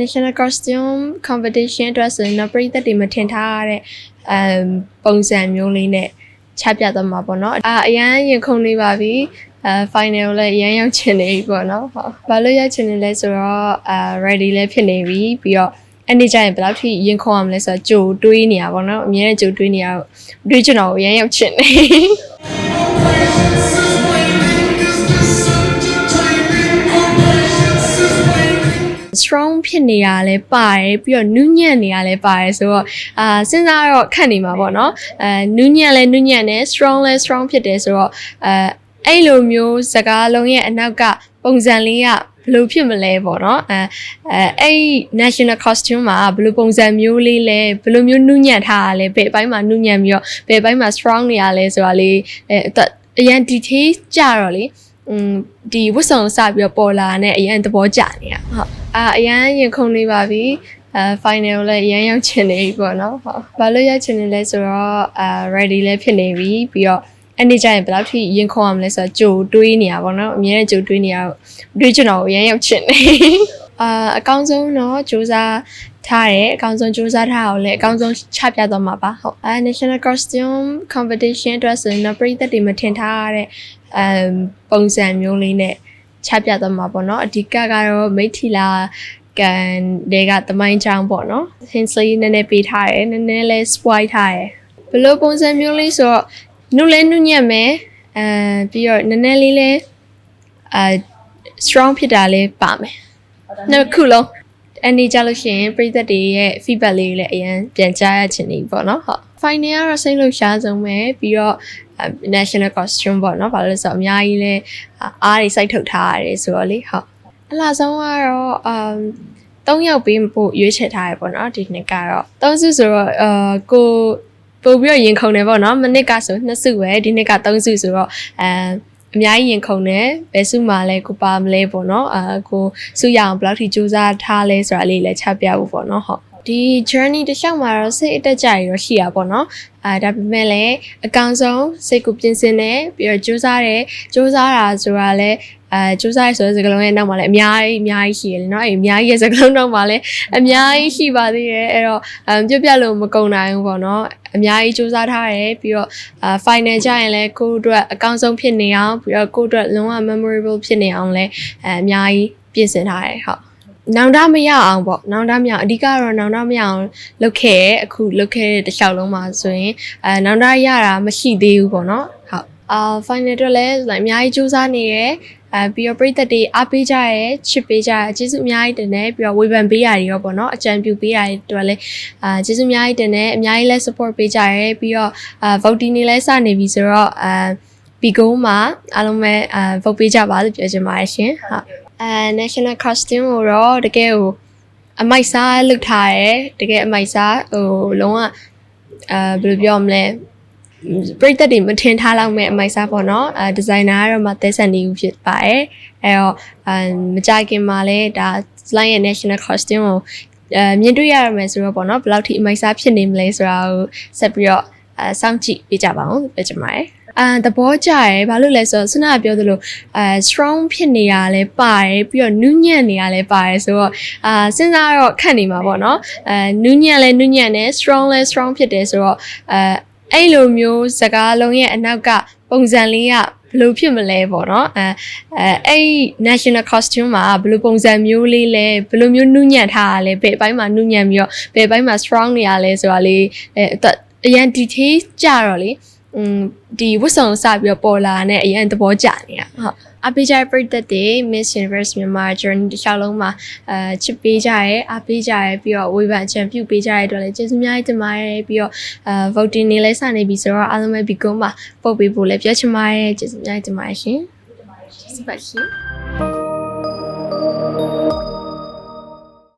national costume competition အတွက်ဆိုရင်တော့ပြည်သက်တွေမထင်ထားရတဲ့အမ်ပုံစံမျိုးလေးနဲ့ချပြသွားမှာပေါ့နော်အာအရန်ရင်ခုန်နေပါပြီအဲ final လည်းအရန်ရောက်ချင်နေပြီပေါ့နော်ဟုတ်ဘာလို့ရောက်ချင်နေလဲဆိုတော့အာ ready လည်းဖြစ်နေပြီပြီးတော့အဲ့ဒီကျရင်ဘယ်လောက်ထိရင်ခုန်အောင်လဲဆိုတော့ကြိုတွေးနေရပါတော့အများနဲ့ကြိုတွေးနေရတော့တွေးချင်တော့အရန်ရောက်ချင်နေ strong ဖြစ်နေရလဲပါတယ်ပြီးတော့နူးညံ့နေရလဲပါတယ်ဆိုတော့အာစဉ်းစားတော့ခက်နေမှာပေါ့နော်အဲနူးညံ့လဲနူးညံ့တယ် strong လဲ strong ဖြစ်တယ်ဆိုတော့အဲအဲ့လိုမျိုးစကားလုံးရဲ့အနောက်ကပုံစံလေးကဘယ်လိုဖြစ်မလဲပေါ့နော်အဲအဲအဲ့ national costume မှာဘယ်လိုပုံစံမျိုးလေးလဲဘယ်လိုမျိုးနူးညံ့ထားရလဲဘယ်အပိုင်းမှာနူးညံ့ပြီးတော့ဘယ်အပိုင်းမှာ strong နေရလဲဆိုတာလေးအဲအရန် detail ကြတော့လေอืมဒီဝတ်စုံစပြီးတော့ပေါ်လာတဲ့အရန်သဘောကျနေတာဟုတ် အာအရန်ရင်ခုန်နေပါပြီအဲ final လည်းအရန်ရောက်ချင်နေပြီပေါ့နော်ဟုတ်ဘာလို့ရောက်ချင်နေလဲဆိုတော့အာ ready လည်းဖြစ်နေပြီပြီးတော့အဲ့ဒီကျရင်ဘယ်လောက်ထိရင်ခုန်အောင်လဲဆိုတော့ကြိုတွေးနေရပါတော့အများနဲ့ကြိုတွေးနေရတော့တွေးချင်တော့အရန်ရောက်ချင်နေအာအကောင်းဆုံးတော့စူးစမ်းထားတယ်အကောင်းဆုံးစူးစမ်းထားအောင်လည်းအကောင်းဆုံးချပြသွားမှာပါဟုတ်အဲ national costume competition အတွက်ဆိုရင်တော့ပြည်သက်တွေမထင်ထားရတဲ့အမ်ပုံစံမျိုးလေးနဲ့ ချပြသွားမှာပေါ့နော်အဓိကကတော့မိထီလာကန်တွေကတမိုင်းချောင်းပေါ့နော် hints လေးနည်းနည်းပေးထားတယ်နည်းနည်းလေး spoil ထားတယ်ဘယ်လိုပုံစံမျိုးလေးဆိုတော့နုလဲနုညံ့မယ်အဲပြီးတော့နည်းနည်းလေးလဲအဲ strong ဖြစ်တာလေးပါမယ်နှစ်ခုလုံးအနေကြလို့ရှိရင်ပြည်သက်တွေရဲ့ feedback လေးလည်းအရင်ပြန်ကြားရချင်နေပြီပေါ့နော်ဟုတ် final ကတော့စိတ်လှုပ်ရှားဆုံးပဲပြီးတော့ national costume ပေါ့နော်ဘာလို့လဲဆိုတော့အများကြီးလဲအားတွေစိုက်ထုတ်ထားရတယ်ဆိုတော့လေဟုတ်အလားဆုံးကတော့အမ်၃ယောက်ပေးဖို့ရွေးချယ်ထားရပေါ့နော်ဒီနှစ်ကတော့၃စုဆိုတော့အာကိုပို့ပြီးတော့ရင်ခုန်တယ်ပေါ့နော်မနစ်ကဆို2စုပဲဒီနှစ်က3စုဆိုတော့အမ်အများကြီးရင်ခုန်တယ်ဘယ်စုမှလဲကိုပါမလဲပေါ့နော်အာကိုစုရအောင်ဘယ်လောက်ထိစူးစမ်းထားလဲဆိုတာလေးလည်းချပြဖို့ပေါ့နော်ဟုတ် ဒီ journey တစ်လျှောက်မှာတော့စိတ်အတက်ကြရတော့ရှိတာပေါ့နော်အာဒါပေမဲ့လည်းအကောင်ဆုံးစိတ်ကိုပြင်ဆင်တယ်ပြီးတော့ကြိုးစားတယ်ကြိုးစားတာဆိုတာလည်းအဲကြိုးစားရဆိုတဲ့စကားလုံးရဲ့နောက်မှာလည်းအများကြီးအများကြီးရှိရယ်နော်အဲအများကြီးရဲ့စကားလုံးနောက်မှာလည်းအများကြီးရှိပါသေးတယ်အဲ့တော့ပြပြလို့မကုန်နိုင်ဘူးပေါ့နော်အများကြီးစူးစမ်းထားတယ်ပြီးတော့အာ final ကြရင်လည်းကိုယ့်အတွက်အကောင်းဆုံးဖြစ်နေအောင်ပြီးတော့ကိုယ့်အတွက်လုံးဝ memorable ဖြစ်နေအောင်လည်းအအများကြီးပြင်ဆင်ထားတယ်ဟုတ် နောင်တမရအောင်ပေါ့နောင်တမရအောင်အဓိကတော့နောင်တမရအောင်လုပ်ခဲ့ရအခုလုပ်ခဲ့တဲ့တစ်လျှောက်လုံးမှာဆိုရင်အဲနောင်တရတာမရှိသေးဘူးပေါ့နော်ဟုတ်အာ final တော့လည်းအများကြီးစူးစမ်းနေရယ်အဲပြီးတော့ပြည်သက်တွေအားပေးကြရဲချစ်ပေးကြရဲကျေးဇူးအများကြီးတင်တယ်ပြီးတော့ဝေဖန်ပေးရတွေရောပေါ့နော်အကြံပြုပေးရတွေတော့လည်းအာကျေးဇူးအများကြီးတင်တယ်အများကြီးလည်း support ပေးကြရဲပြီးတော့အာ voting တွေလည်းစနေပြီဆိုတော့အာဘီကုန်းမှာအားလုံးပဲအာ vote ပေးကြပါလို့ပြောချင်ပါတယ်ရှင်ဟုတ် အဲ national costume ကိုတော့တကယ်ကိုအမိုက်စားလုပ်ထားရဲတကယ်အမိုက်စားဟိုလုံးဝအာဘယ်လိုပြောမလဲပရိသတ်တွေမထင်ထားလောက်မဲ့အမိုက်စားပေါ့နော်အဲဒီဇိုင်နာကတော့မသက်ဆက်နေဘူးဖြစ်ပါတယ်အဲတော့အဲမကြခင်မှာလဲဒါ slide ရဲ့ national costume ကိုအဲမြင်တွေ့ရရမယ်ဆိုတော့ပေါ့နော်ဘယ်လောက်ထိအမိုက်စားဖြစ်နေမလဲဆိုတာကိုဆက်ပြီးတော့အဲစောင့်ကြည့်ပေးကြပါဦးပြောချင်ပါတယ် အာသဘောကျရယ်ဘာလို့လဲဆိုတော့ခုနကပြောသလိုအဲ strong ဖြစ်နေရလဲပါတယ်ပြီးတော့နူးညံ့နေရလဲပါတယ်ဆိုတော့အာစဉ်းစားတော့ခက်နေမှာပေါ့နော်အဲနူးညံ့လဲနူးညံ့တယ် strong လဲ strong ဖြစ်တယ်ဆိုတော့အဲအဲ့လိုမျိုးစကားလုံးရဲ့အနောက်ကပုံစံလေးကဘယ်လိုဖြစ်မလဲပေါ့နော်အဲအဲအဲ့ national costume မှာဘယ်လိုပုံစံမျိုးလေးလဲဘယ်လိုမျိုးနူးညံ့ထားရလဲဘယ်အပိုင်းမှာနူးညံ့ပြီးတော့ဘယ်အပိုင်းမှာ strong နေရလဲဆိုတာလေးအဲအရန် detail ကြတော့လေ อืมဒီဝတ်စုံစပြီးတော့ပေါ်လာတဲ့အရန်သဘောကျနေတာဟုတ်အပိကြိုင်ပရိသတ်တွေ Miss Universe မြန်မာ journey တစ်လျှောက်လုံးမှာအဲချစ်ပေးကြရဲအပေးကြရဲပြီးတော့ဝေဖန်ချန်ပြုပေးကြရဲအတွက်လည်းကျေးဇူးများတင်ပါတယ်ပြီးတော့အဲ voting နေလဲစနေပြီဆိုတော့အားလုံးပဲဒီကုန်းမှာပုတ်ပေးဖို့လည်းပြောချင်ပါတယ်ကျေးဇူးများတင်ပါတယ်ရှင်ကျေးဇူးပါရှင်